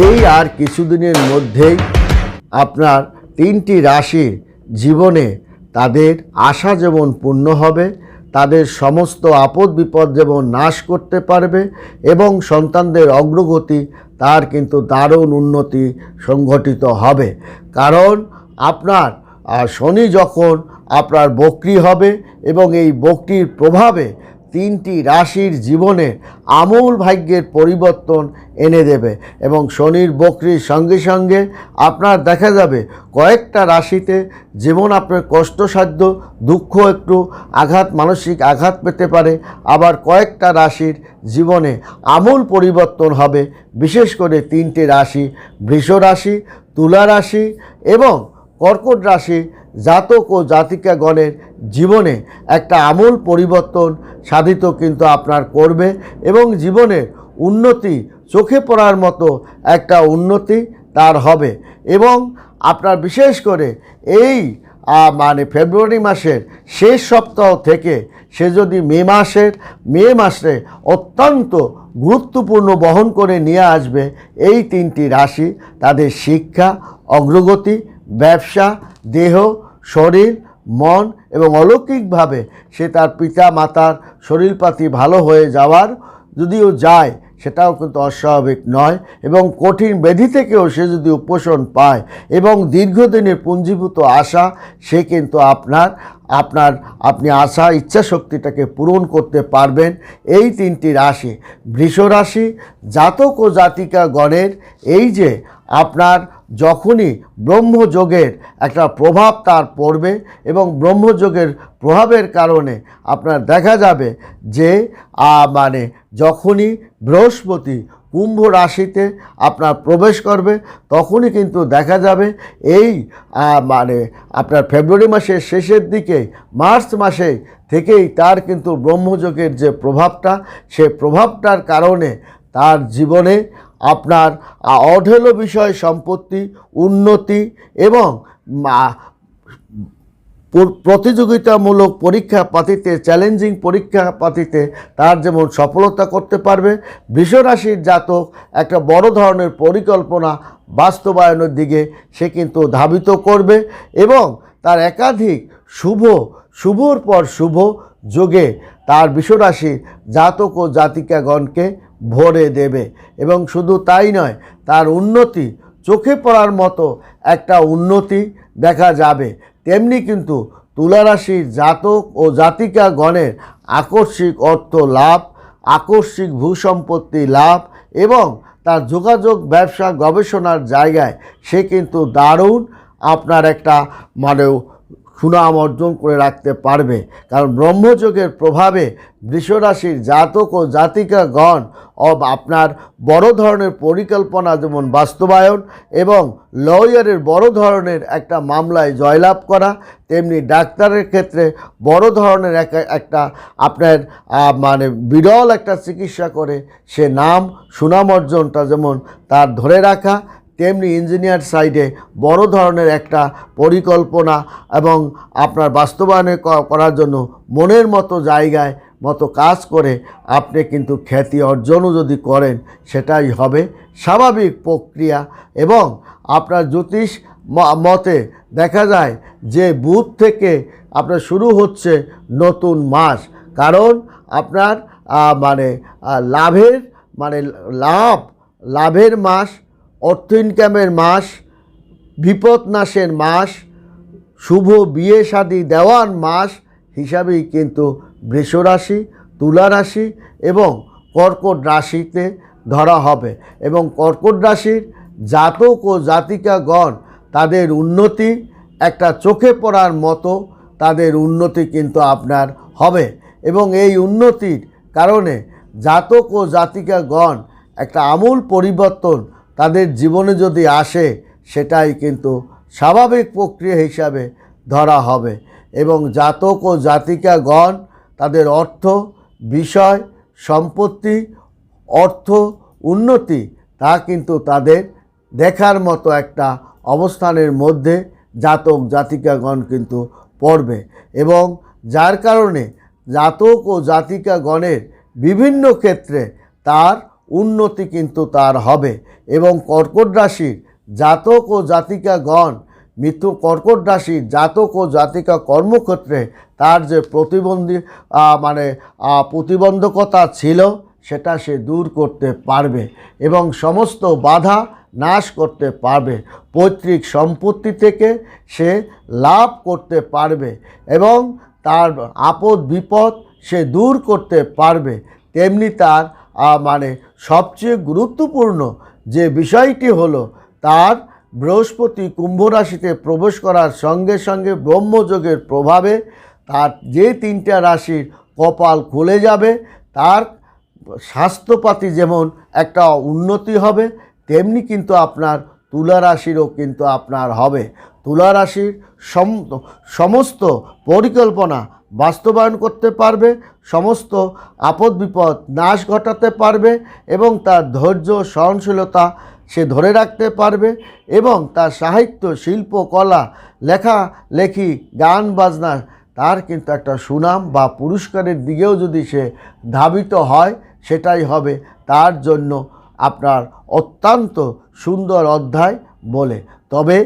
এই আর কিছুদিনের মধ্যেই আপনার তিনটি রাশির জীবনে তাদের আশা যেমন পূর্ণ হবে, তাদের সমস্ত আপদ বিপদ যেমন নাশ করতে পারবে এবং সন্তানদের অগ্রগতি তার কিন্তু দারুণ উন্নতি সংঘটিত হবে। কারণ আপনার শনি যখন আপনার বক্রি হবে এবং এই বক্রির প্রভাবে তিনটি রাশির জীবনে আমূল ভাগ্যের পরিবর্তন এনে দেবে এবং শনির বক্রির সঙ্গে সঙ্গে আপনার দেখা যাবে কয়েকটা রাশিতে যেমন আপনার কষ্টসাধ্য, দুঃখ একটু আঘাত, মানসিক আঘাত পেতে পারে। আবার কয়েকটা রাশির জীবনে আমূল পরিবর্তন হবে, বিশেষ করে তিনটি রাশি বৃষ রাশি, তুলা রাশি এবং কর্কট রাশি জাতক ও জাতিকাগণের জীবনে একটা আমূল পরিবর্তন সাধিত কিন্তু আপনার করবে এবং জীবনের উন্নতি চোখে পড়ার মতো একটা উন্নতি তার হবে। এবং আপনার বিশেষ করে এই মানে ফেব্রুয়ারি মাসের শেষ সপ্তাহ থেকে সে যদি মে মাসের, মে মাসে অত্যন্ত গুরুত্বপূর্ণ বহন করে নিয়ে আসবে, এই তিনটি রাশি তাদের শিক্ষা, অগ্রগতি ব্যবসা, দেহ, শরীর, মন এবং অলৌকিকভাবে সে তার পিতা মাতার শরীরপাতি ভালো হয়ে যাওয়ার যদিও যায়, সেটাও কিন্তু অস্বাভাবিক নয় এবং কঠিন ব্যাধি থেকেও সে যদি উপশম পায় এবং দীর্ঘদিনের পুঞ্জীভূত আশা, সে কিন্তু আপনার আপনার, আপনি আশা, ইচ্ছা শক্তিটাকে পূরণ করতে পারবেন। এই তিনটি রাশি, বৃষ রাশি, জাতক ও জাতিকা গণের এই যে আপনার যখনই ব্রহ্মযোগের একটা প্রভাব তার পড়বে এবং ব্রহ্মযোগের প্রভাবের কারণে আপনার দেখা যাবে যে মানে যখনই বৃহস্পতি কুম্ভ রাশিতে আপনার প্রবেশ করবে, তখনই কিন্তু দেখা যাবে এই মানে আপনার ফেব্রুয়ারি মাসের শেষের দিকে, মার্চ মাসে থেকেই তার কিন্তু ব্রহ্মযোগের যে প্রভাবটা, সে প্রভাবটার কারণে তার জীবনে আপনার অঢেল বিষয় সম্পত্তি, উন্নতি এবং প্রতিযোগিতামূলক পরীক্ষা পাতিতে চ্যালেঞ্জিং পরীক্ষা পাতিতে তার যেমন সফলতা করতে পারবে বৃষরাশির জাতক একটা বড় ধরনের পরিকল্পনা বাস্তবায়নের দিকে সে কিন্তু ধাবিত করবে এবং তার একাধিক শুভ, শুভর পর শুভ যোগে তার বিশ্বরাশির জাতক ও জাতিকাগণকে ভরে দেবে এবং শুধু তাই নয়, তার উন্নতি চোখে পড়ার মতো একটা উন্নতি দেখা যাবে। তেমনি কিন্তু তুলারাশির জাতক ও জাতিকা গণের আকস্মিক অর্থ লাভ, আকস্মিক ভূসম্পত্তি লাভ এবং তার যোগাযোগ ব্যবসা গবেষণার জায়গায় সে কিন্তু দারুণ। আপনার একটা মানে সুনাম অর্জন করে রাখতে পারবে। কারণ ব্রহ্মযোগের প্রভাবে বৃষরাশির জাতক ও জাতিকাগণ অব আপনার বড় ধরনের পরিকল্পনা যেমন বাস্তবায়ন এবং লয়ারের বড় ধরনের একটা মামলায় জয়লাভ করা, তেমনি ডাক্তারের ক্ষেত্রে বড় ধরনের এক, একটা আপনার মানে বিরল একটা চিকিৎসা করে সে নাম, সুনাম অর্জনটা যেমন তার ধরে রাখা তেমনি ইঞ্জিনিয়ার সাইডে বড় ধরনের একটা পরিকল্পনা এবং আপনার বাস্তবায়নে করার জন্য মনের মতো জায়গায় মতো কাজ করে আপনি কিন্তু খ্যাতি অর্জনও যদি করেন, সেটাই হবে স্বাভাবিক প্রক্রিয়া। এবং আপনার জ্যোতিষ মতে দেখা যায় যে বুধ থেকে আপনার শুরু হচ্ছে নতুন মাস। কারণ আপনার মানে লাভের মানে লাভ, লাভের মাস অর্থ ইনকামের মাস বিপদ নাশের মাস, শুভ বিয়ে শাদী দেওয়ার মাস হিসাবেই কিন্তু বৃষরাশি তুলা রাশি এবং কর্কট রাশিতে ধরা হবে এবং কর্কট রাশির জাতক ও জাতিকাগণ তাদের উন্নতি একটা চোখে পড়ার মতো তাদের উন্নতি কিন্তু আপনার হবে এবং এই উন্নতির কারণে জাতক ও জাতিকাগণ একটা আমূল পরিবর্তন তাদের জীবনে যদি আসে, সেটাই কিন্তু স্বাভাবিক প্রক্রিয়া হিসাবে ধরা হবে। এবং জাতক ও জাতিকাগণ তাদের অর্থ, বিষয়, সম্পত্তি, অর্থ, উন্নতি, তা কিন্তু তাদের দেখার মতো একটা অবস্থানের মধ্যে জাতক, জাতিকাগণ কিন্তু পড়বে। এবং যার কারণে জাতক ও জাতিকাগণের বিভিন্ন ক্ষেত্রে তার উন্নতি কিন্তু তার হবে। এবং কর্কট রাশির জাতক ও জাতিকাগণ মৃত্যু কর্কট রাশির জাতক ও জাতিকা কর্মক্ষেত্রে তার যে প্রতিবন্ধী মানে প্রতিবন্ধকতা ছিল, সেটা সে দূর করতে পারবে এবং সমস্ত বাধা নাশ করতে পারবে। পৈতৃক সম্পত্তি থেকে সে লাভ করতে পারবে এবং তার আপদ বিপদ সে দূর করতে পারবে। তেমনি তার মানে সবচেয়ে গুরুত্বপূর্ণ যে বিষয়টি হলো, তার বৃহস্পতি কুম্ভ রাশিতে প্রবেশ করার সঙ্গে সঙ্গে ব্রহ্মযোগের প্রভাবে তার যে তিনটা রাশির কপাল খুলে যাবে, তার স্বাস্থ্যপাতি যেমন একটা উন্নতি হবে, তেমনি কিন্তু আপনার তুলা রাশিরও কিন্তু আপনার হবে। তুলা রাশির সম- সমস্ত পরিকল্পনা বাস্তবায়ন করতে পারবে, সমস্ত আপদ বিপদ নাশ ঘটাতে পারবে এবং তার ধৈর্য সহনশীলতা সে ধরে রাখতে পারবে এবং তার সাহিত্য, শিল্প, কলা, লেখা, লেখি, গান, বাজনা, তার কিন্তু একটা সুনাম বা পুরস্কারের দিকেও যদি সে ধাবিত হয়, সেটাই হবে তার জন্য আপনার অত্যন্ত সুন্দর অধ্যায় বলে। তবে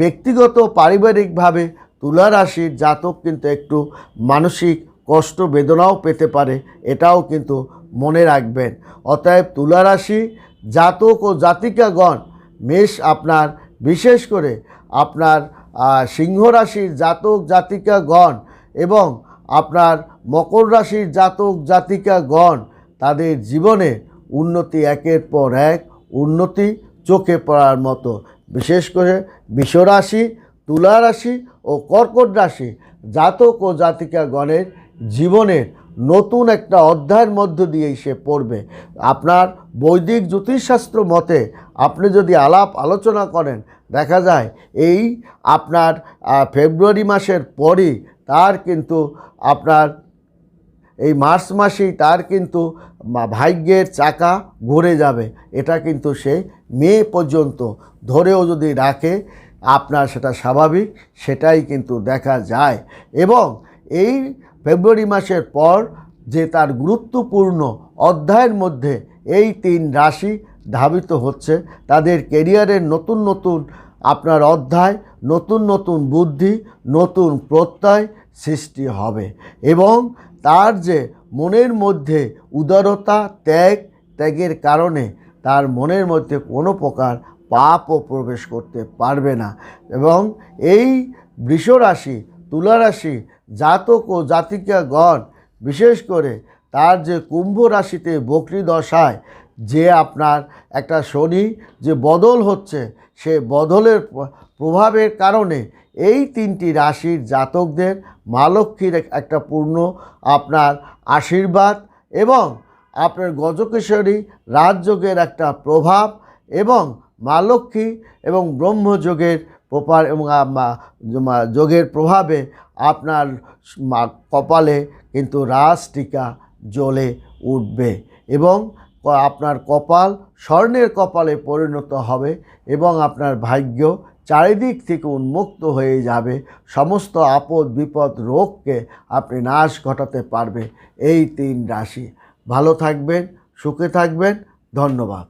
ব্যক্তিগত, পারিবারিকভাবে তুলা রাশির জাতক কিন্তু একটু মানসিক কষ্ট বেদনাও পেতে পারে, এটাও কিন্তু মনে রাখবেন। অতএব তুলা রাশি জাতক ও জাতিকাগণ, মেষ আপনার, বিশেষ করে আপনার সিংহ রাশির জাতক জাতিকাগণ এবং আপনার মকর রাশির জাতক জাতিকাগণ, তাদের জীবনে উন্নতি একের পর এক উন্নতি চোখে পড়ার মতো। বিশেষ করে বিশ্বরাশি তুলা রাশি ও কর্কট রাশি জাতক ও জাতিকাগণের জীবনের নতুন একটা অধ্যায়ের মধ্য দিয়েই সে পড়বে। আপনার বৈদিক জ্যোতিষশাস্ত্র মতে আপনি যদি আলাপ আলোচনা করেন, দেখা যায় এই আপনার ফেব্রুয়ারি মাসের পরই তার কিন্তু আপনার, এই মার্চ মাসেই তার কিন্তু ভাগ্যের চাকা ঘুরে যাবে। এটা কিন্তু সে মে পর্যন্ত ধরেও যদি রাখে আপনার সেটা স্বাভাবিক, সেটাই কিন্তু দেখা যায়। এবং এই ফেব্রুয়ারি মাসের পর যে তার গুরুত্বপূর্ণ অধ্যায়ের মধ্যে এই তিন রাশি ধাবিত হচ্ছে, তাদের কেরিয়ারের নতুন নতুন আপনার অধ্যায়, নতুন নতুন বুদ্ধি, নতুন প্রত্যয় সৃষ্টি হবে। এবং তার যে মনের মধ্যে উদারতা, ত্যাগ, ত্যাগের কারণে তার মনের মধ্যে কোনো প্রকার পাপও প্রবেশ করতে পারবে না। এবং এই বৃষরাশি, তুলারাশি, জাতক ও জাতিকাগণ, বিশেষ করে তার যে কুম্ভ রাশিতে বকরি দশায়, যে আপনার একটা শনি যে বদল হচ্ছে, সে বদলের প্রভাবের কারণে এই তিনটি রাশির জাতকদের মা লক্ষ্মীর একটা পূর্ণ আপনার আশীর্বাদ এবং আপনার গজকেশ্বরী রাজযোগের একটা প্রভাব এবং মা লক্ষ্মী এবং ব্রহ্মযোগের প্রপার এবং যোগের প্রভাবে আপনার কপালে কিন্তু রাজ টিকা জ্বলে উঠবে এবং আপনার কপাল স্বর্ণের কপালে পরিণত হবে এবং আপনার ভাগ্য চারিদিক থেকে উন্মুক্ত হয়ে যাবে। সমস্ত আপদ, বিপদ, রোগকে আপনি নাশ ঘটাতে পারবে এই তিন রাশি। ভালো থাকবেন, সুখে থাকবেন, ধন্যবাদ।